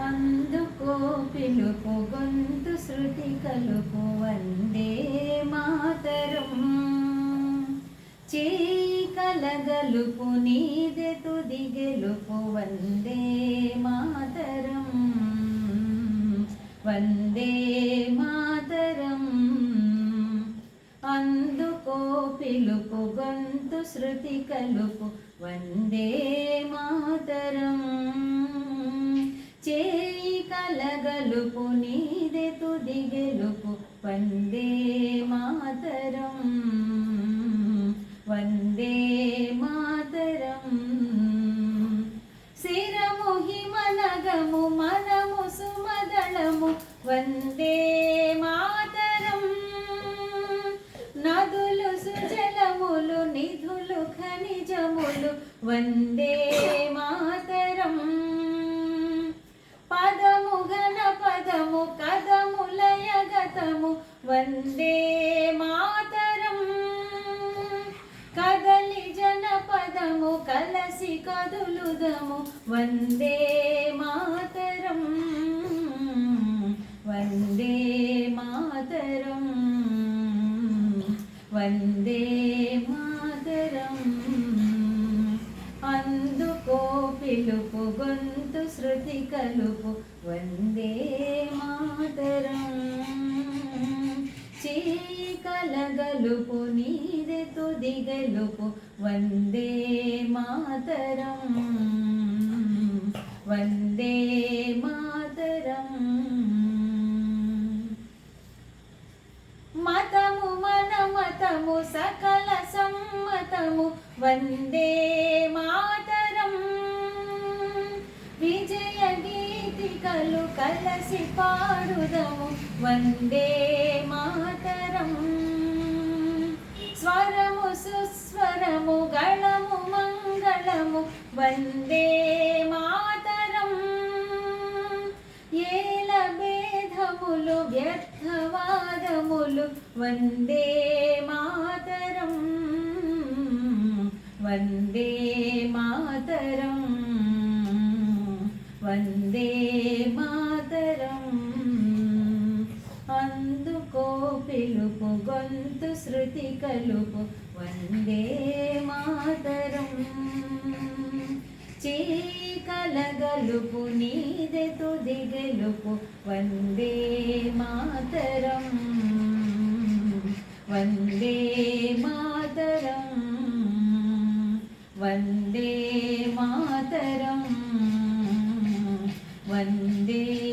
అందుకో పిలుపు గొంతు శృతి కలుపు వందే మాతరం. చేయి కలగలుపు నీదె తుది గెలుపు వందే మాతరం. వందే మాతరం. అందుకో పిలుపు గొంతు శృతి కలుపు వందే మాతరం. గెలుపు వందే మాతరం. వందే మాతరం. శిరము మనగము మనము సుమదళము. వందే మాతరం. నదులు సుజలములు నిధులు ఖనిజములు. వందే మాతరం. పదము ఘన పదము కద లయగతము వందే మాతరం. కదలి జనపదము కలసి కదులుదము వందే మాతరం. వందే మాతరం. వందే మాతరం. అందుకో పిలుపు గొంతు శృతి కలుపు వందే మాతరం. గలుపు నీదె తుది గలుపు. వందే మాతరం. వందే మాతరం. మతము మన మతము సకల సమ్మతము. వందే మాతరం. విజయ గీతికలు కలసి పాడుదము. వందే మాతరం. సుస్వరము గళము మంగళము వందే మాతరం ఏల భేదములు వ్యర్థవాదములు వందే మాతరం వందే మాతరం వందే మా అందుకో పిలుపు గొంతు శృతి కలుపు. వందే మాతరం. చీకలగలుపు నీదె తుది గెలుపు. వందే మాతరం. వందే మాతరం. వందే మాతరం. వందే